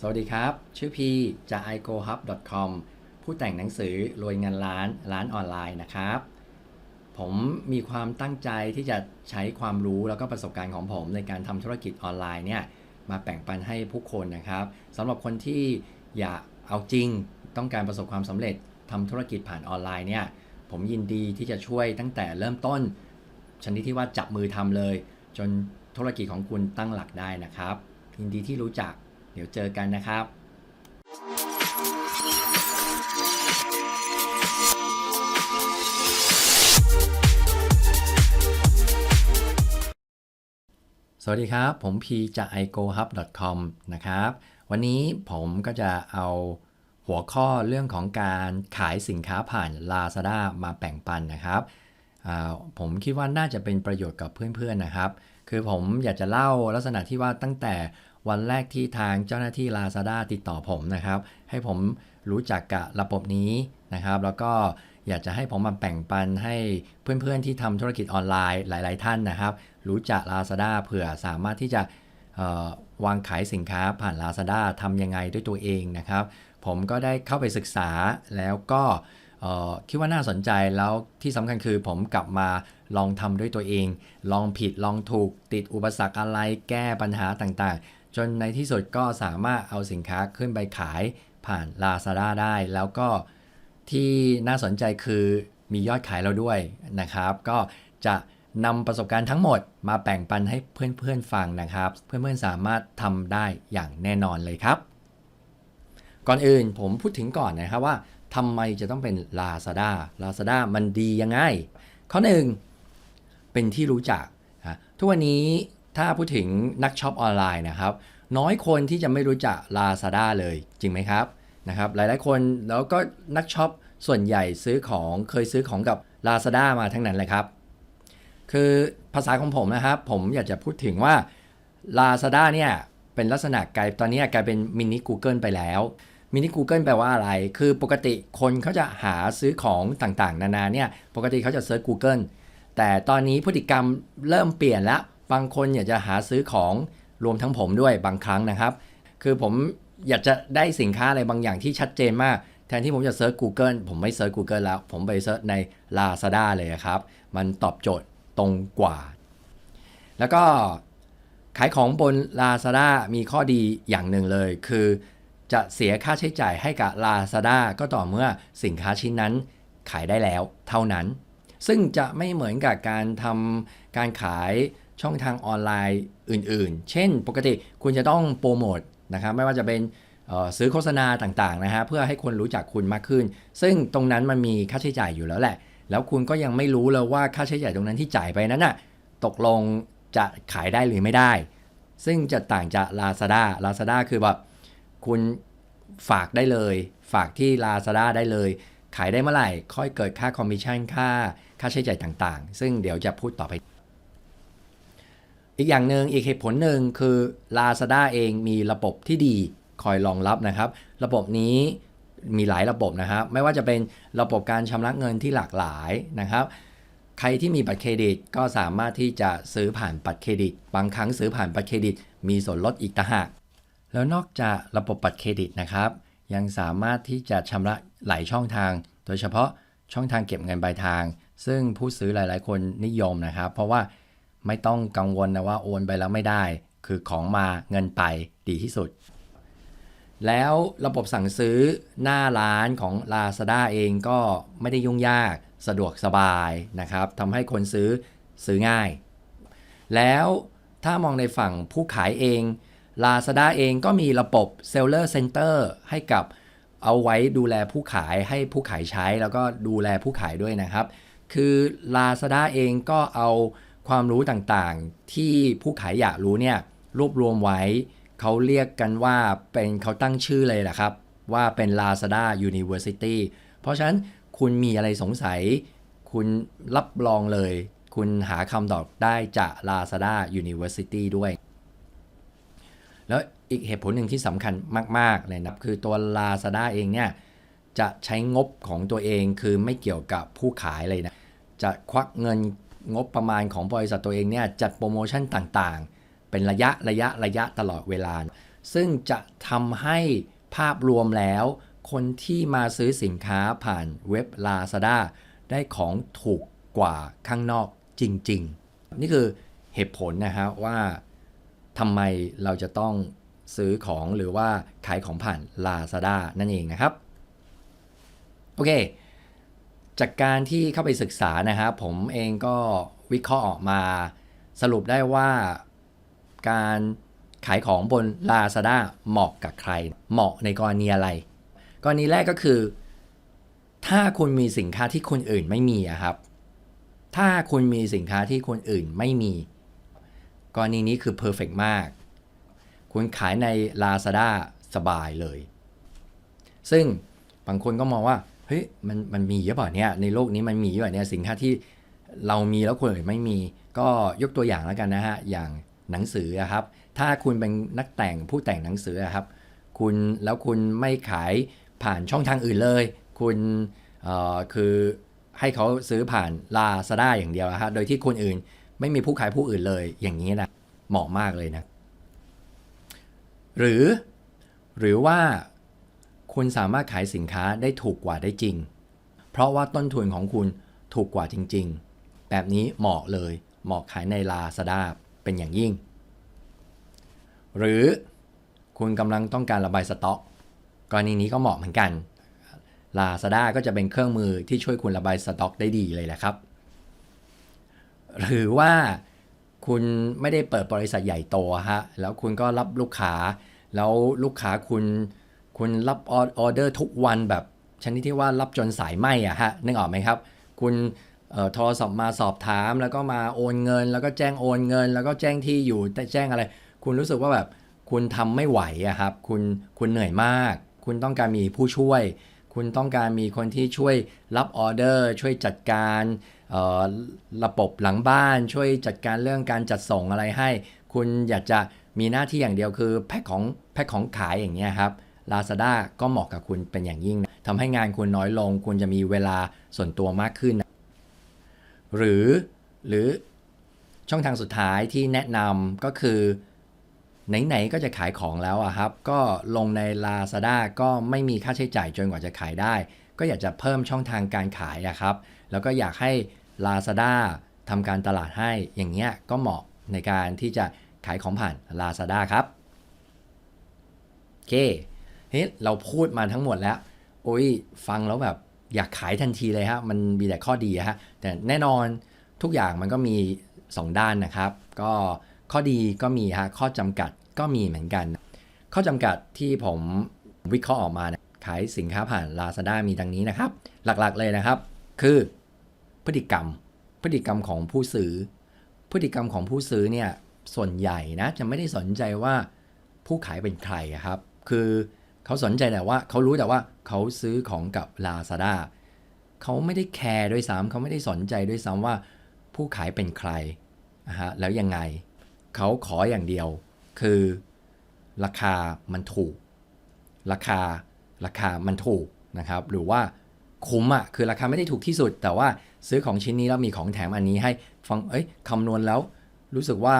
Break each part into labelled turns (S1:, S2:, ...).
S1: สวัสดีครับ ชื่อพีจาก igohub.com ผู้แต่งหนังสือรวยเงินล้านร้านออนไลน์นะครับ ผมมีความตั้งใจที่จะใช้ความรู้แล้วก็ประสบการณ์ของผมในการทำธุรกิจออนไลน์เนี่ยมาแบ่งปันให้ผู้คนนะครับสำหรับคนที่อยากเอาจริงต้องการประสบความสำเร็จทำธุรกิจผ่านออนไลน์เนี่ยผมยินดีที่จะช่วยตั้งแต่เริ่มต้น ชนิดที่ว่าจับมือทำเลย จนธุรกิจของคุณตั้งหลักได้นะครับยินดีที่รู้จัก เดี๋ยวเจอกันนะครับสวัสดีครับ ผมพีจาก igohub.com นะครับ วันนี้ผมก็จะเอาหัวข้อเรื่องของการขายสินค้าผ่าน Lazada มาแบ่งปันนะครับ ผมคิดว่าน่าจะเป็นประโยชน์กับเพื่อนๆนะครับ คือผมอยากจะเล่าลักษณะที่ว่าตั้งแต่ วันแรกที่ทางเจ้าหน้าที่ Lazada ติดต่อผมนะครับ ให้ผมรู้จักกับระบบนี้นะครับ แล้วก็อยากจะให้ผมมาแบ่งปันให้เพื่อนๆที่ทำธุรกิจออนไลน์หลาย ๆ ท่านนะครับ รู้จัก Lazada เผื่อสามารถที่จะวางขายสินค้าผ่าน Lazada ทำยังไงด้วยตัวเองนะครับ ผมก็ได้เข้าไปศึกษาแล้วก็คิดว่าน่าสนใจแล้วที่สำคัญคือผมกลับมาลองทำด้วยตัวเอง ลองผิดลองถูกติดอุปสรรคอะไรแก้ปัญหาต่างๆ จนในที่สุดก็สามารถเอาสินค้าขึ้นไปขายผ่าน Lazada ได้ แล้วก็ที่น่าสนใจคือมียอดขายเราด้วยนะครับ ก็จะนำประสบการณ์ทั้งหมดมาแบ่งปันให้เพื่อนๆฟังนะครับ เพื่อนๆสามารถทำได้อย่างแน่นอนเลยครับ ก่อนอื่นผมพูดถึงก่อนนะครับว่าทำไมจะต้องเป็น Lazada Lazada มันดียังไง ข้อหนึ่งเป็นที่รู้จักนะทุกวันนี้ ถ้าพูดถึงนักช็อปออนไลน์นะครับ น้อยคนที่จะไม่รู้จัก Lazada เลยจริงไหมครับนะครับ หลายๆคนแล้วก็นักช็อปส่วนใหญ่ซื้อของเคยซื้อของกับ Lazada มาทั้งนั้นเลยครับ คือภาษาของผมนะครับ ผมอยากจะพูดถึงว่า Lazada เนี่ยเป็นลักษณะกลายตอนนี้กลายเป็นมินิ Google ไปแล้วมินิ Google แปลว่าอะไร คือปกติคนเขาจะหาซื้อของต่างๆ นานาเนี่ย ปกติเขาจะเซิร์ช Google แต่ตอนนี้พฤติกรรมเริ่มเปลี่ยนแล้ว บางคนอยากจะหาซื้อของรวมทั้งผมด้วยบางครั้งนะครับ คือผมอยากจะได้สินค้าอะไรบางอย่างที่ชัดเจนมาก แทนที่ผมจะเซิร์ช Google ผมไม่เซิร์ช Google แล้ว ผมไปเซิร์ชใน Lazada เลยครับ มันตอบโจทย์ตรงกว่า แล้วก็ขายของบน Lazada มีข้อดีอย่างหนึ่งเลย คือจะเสียค่าใช้จ่ายให้กับ Lazada ก็ต่อเมื่อสินค้าชิ้นนั้นขายได้แล้วเท่านั้น ซึ่งจะไม่เหมือนกับการทำการขาย ช่องทางออนไลน์อื่นๆ เช่น ปกติคุณจะต้องโปรโมทนะครับไม่ว่าจะเป็นซื้อโฆษณาต่างๆนะฮะเพื่อให้คนรู้จักคุณมากขึ้น ซึ่งตรงนั้นมันมีค่าใช้จ่ายอยู่แล้วแหละ แล้วคุณก็ยังไม่รู้เลยว่าค่าใช้จ่ายตรงนั้นที่จ่ายไปนั้นน่ะตกลงจะขายได้หรือไม่ได้ ซึ่งจะต่างจาก Lazada Lazada คือแบบคุณฝากได้เลย ฝากที่ Lazada ได้เลย ขายได้เมื่อไหร่ ค่อยเกิดค่าคอมมิชชั่นค่าค่าใช้จ่ายต่างๆ ซึ่งเดี๋ยวจะพูดต่อไป อีกอย่างหนึ่งอีกเหตุผลหนึ่งคือ Lazada เองมีระบบที่ดีคอยรองรับนะครับ ระบบนี้มีหลายระบบนะครับ ไม่ว่าจะเป็นระบบการชำระเงินที่หลากหลายนะครับ ใครที่มีบัตรเครดิตก็สามารถที่จะซื้อผ่านบัตรเครดิต บางครั้งซื้อผ่านบัตรเครดิต มีส่วนลดอีกต่างหากแล้วนอกจากระบบบัตรเครดิตนะครับ ยังสามารถที่จะชำระหลายช่องทาง โดยเฉพาะช่องทางเก็บเงินปลายทาง ซึ่งผู้ซื้อหลาย ๆ คนนิยมนะครับ เพราะว่า ไม่ต้องกังวลนะว่าโอนไปแล้วไม่ได้ คือของมาเงินไปดีที่สุด แล้วระบบสั่งซื้อหน้าร้านของ Lazada เองก็ไม่ได้ยุ่งยากสะดวกสบายนะครับทำให้คนซื้อซื้อง่าย แล้วถ้ามองในฝั่งผู้ขายเอง Lazada เองก็มีระบบ Seller Center ให้กับเอาไว้ดูแลผู้ขายให้ผู้ขายใช้แล้วก็ดูแลผู้ขายด้วยนะครับ คือ Lazada เองก็เอา ความรู้ต่างๆ ที่ผู้ขายอยากรู้เนี่ยรวบรวมไว้ เขาเรียกกันว่าเป็นเขาตั้งชื่อเลยแหละครับ ว่าเป็น Lazada University เพราะฉะนั้นคุณมีอะไรสงสัย คุณรับรองเลย คุณหาคำตอบได้จาก Lazada University ด้วย แล้วอีกเหตุผลหนึ่งที่สำคัญมากๆเลยนะคือตัว Lazada เองเนี่ยจะใช้งบของตัวเองคือไม่เกี่ยวกับผู้ขายเลยนะ จะควักเงิน งบประมาณของบริษัทตัวเองเนี่ยจัดโปรโมชั่นต่างๆ เป็นระยะระยะระยะตลอดเวลา ซึ่งจะทำให้ภาพรวมแล้ว คนที่มาซื้อสินค้าผ่านเว็บ Lazada ได้ของถูกกว่าข้างนอกจริง ๆ นี่คือเหตุผลนะฮะว่าทำไมเราจะต้องซื้อของหรือว่าขายของผ่าน Lazada นั่นเองนะครับ โอเค จากการที่เข้าไปศึกษานะครับผมเองก็วิเคราะห์ออกมา สรุปได้ว่าการขายของบน Lazada เหมาะกับใคร เหมาะในกรณีอะไร กรณีแรกก็คือ ถ้าคุณมีสินค้าที่คนอื่นไม่มีครับ ถ้าคุณมีสินค้าที่คนอื่นไม่มี กรณีนี้คือ perfect มาก คุณขายใน Lazada สบายเลย ซึ่งบางคนก็มองว่า เฮ้ยมันมันมีเยอะเปล่าเนี่ยในโลกนี้มันมีเยอะเปล่าเนี่ยสินค้าที่เรามีแล้วคนอื่นไม่มี ก็ยกตัวอย่างแล้วกันนะฮะอย่างหนังสืออะครับ ถ้าคุณเป็นนักแต่งผู้แต่งหนังสืออะครับ คุณแล้วคุณไม่ขายผ่านช่องทางอื่นเลย คุณคือให้เขาซื้อผ่าน Lazada อย่างเดียวอะฮะโดยที่คนอื่นไม่มีผู้ขายผู้อื่นเลยอย่างนี้นะเหมาะมากเลยนะ หรือหรือว่า คุณสามารถขายสินค้าได้ถูกกว่าได้จริง เพราะว่าต้นทุนของคุณถูกกว่าจริง ๆ แบบนี้เหมาะเลย เหมาะขายใน Lazada เป็นอย่างยิ่ง หรือคุณกำลังต้องการระบายสต็อก กรณีนี้ก็เหมาะเหมือนกัน Lazada ก็จะเป็นเครื่องมือที่ช่วยคุณระบายสต็อกได้ดีเลยแหละครับ หรือว่าคุณไม่ได้เปิดบริษัทใหญ่โตฮะ แล้วคุณก็รับลูกค้า แล้วลูกค้าคุณ คุณรับออเดอร์ทุกวันแบบชนิดที่ว่ารับจนสายไหมอะฮะนึกออกไหมครับ คุณเอ่อโทรศัพท์มาสอบถามแล้วก็มาโอนเงิน แล้วก็แจ้งโอนเงิน แล้วก็แจ้งที่อยู่แจ้งอะไร คุณรู้สึกว่าแบบคุณทำไม่ไหวอะครับ คุณคุณเหนื่อยมาก คุณต้องการมีผู้ช่วย คุณต้องการมีคนที่ช่วยรับออเดอร์ ช่วยจัดการระบบหลังบ้าน ช่วยจัดการเรื่องการจัดส่งอะไรให้ คุณอยากจะมีหน้าที่อย่างเดียวคือแพ็คของแพ็คของขายอย่างเงี้ยครับ Lazada ก็เหมาะกับคุณเป็นอย่างยิ่งนะทำให้งานคุณน้อยลง คุณจะมีเวลาส่วนตัวมากขึ้นนะหรือหรือช่องทางสุดท้ายที่แนะนำก็คือ ไหน ๆ ก็จะขายของแล้วอะครับ ก็ลงใน Lazada ก็ไม่มีค่าใช้จ่ายจนกว่าจะขายได้ ก็อยากจะเพิ่มช่องทางการขายอะครับ แล้วก็อยากให้ Lazada ทำการตลาดให้อย่างเงี้ยก็เหมาะในการที่จะขายของผ่าน Lazada ครับ โอเค เฮ้ยเราพูดมาทั้งหมดแล้ว โอ้ยฟังแล้วแบบอยากขายทันทีเลยฮะ มันมีแต่ข้อดีฮะ แต่แน่นอนทุกอย่างมันก็มี 2 ด้านนะครับ ก็ข้อดีก็มีฮะ ข้อจำกัดก็มีเหมือนกัน ข้อจำกัดที่ผมวิเคราะห์ออกมานะขายสินค้าผ่าน Lazada มีดังนี้นะครับ หลักๆเลยนะครับ คือพฤติกรรม พฤติกรรมของผู้ซื้อ พฤติกรรมของผู้ซื้อเนี่ยส่วนใหญ่นะจะไม่ได้สนใจว่าผู้ขายเป็นใครครับ คือ เขาสนใจแต่ว่าเขารู้แต่ว่าเขาซื้อของกับ Lazada เขาไม่ได้แคร์ด้วยซ้ำเขาไม่ได้สนใจด้วยซ้ำว่าผู้ขายเป็นใครนะฮะแล้วยังไง เขาขออย่างเดียว คือราคามันถูก ราคาราคามันถูกนะครับ หรือว่าคุ้มอะ่ะคือราคาไม่ได้ถูกที่สุด แต่ว่าซื้อของชิ้นนี้แล้วมีของแถมอันนี้ให้ฟังเอ้ยคำนวณแล้วรู้สึกว่า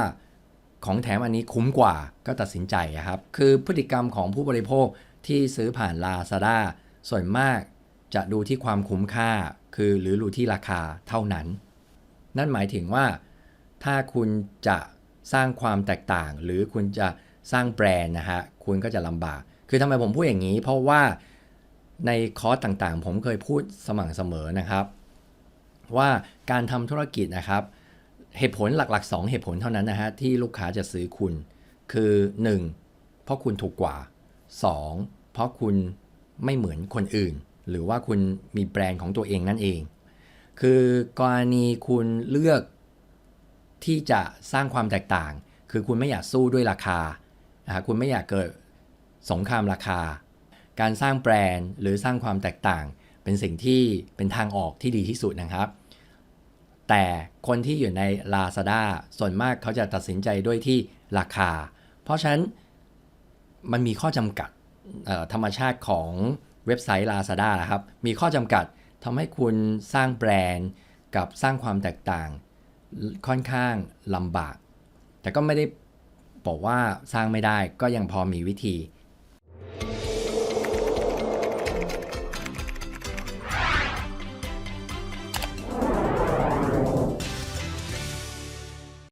S1: ของแถมอันนี้คุ้มกว่าก็ตัดสินใจครับ คือพฤติกรรมของผู้บริโภค ที่ซื้อผ่าน Lazada ส่วนมากจะดูที่ความคุ้มค่า คือหรือดูที่ราคาเท่านั้น นั่นหมายถึงว่า ถ้าคุณจะสร้างความแตกต่าง หรือคุณจะสร้างแบรนด์นะฮะ คุณก็จะลำบาก คือทำไมผมพูดอย่างนี้ เพราะว่าในคอร์สต่างๆ ผมเคยพูดสม่ำเสมอนะครับ ว่าการทำธุรกิจนะครับ เหตุผลหลักๆ 2 เหตุผลเท่านั้นนะฮะที่ลูกค้าจะซื้อคุณ คือ 1. เพราะคุณถูกกว่า 2. เพราะคุณไม่เหมือนคนอื่น หรือว่าคุณมีแบรนด์ของตัวเองนั่นเอง คือกรณีคุณเลือกที่จะสร้างความแตกต่าง คือคุณไม่อยากสู้ด้วยราคา คุณไม่อยากเกิดสงครามราคา การสร้างแบรนด์หรือสร้างความแตกต่าง เป็นสิ่งที่เป็นทางออกที่ดีที่สุดนะครับ แต่คนที่อยู่ใน Lazada ส่วนมากเขาจะตัดสินใจด้วยที่ราคา เพราะฉะนั้น มันมีข้อจำกัดธรรมชาติของเว็บไซต์ Lazada นะครับ มีข้อจำกัดทำให้คุณสร้างแบรนด์กับสร้างความแตกต่าง ค่อนข้างลำบาก แต่ก็ไม่ได้บอกว่าสร้างไม่ได้ก็ยังพอมีวิธี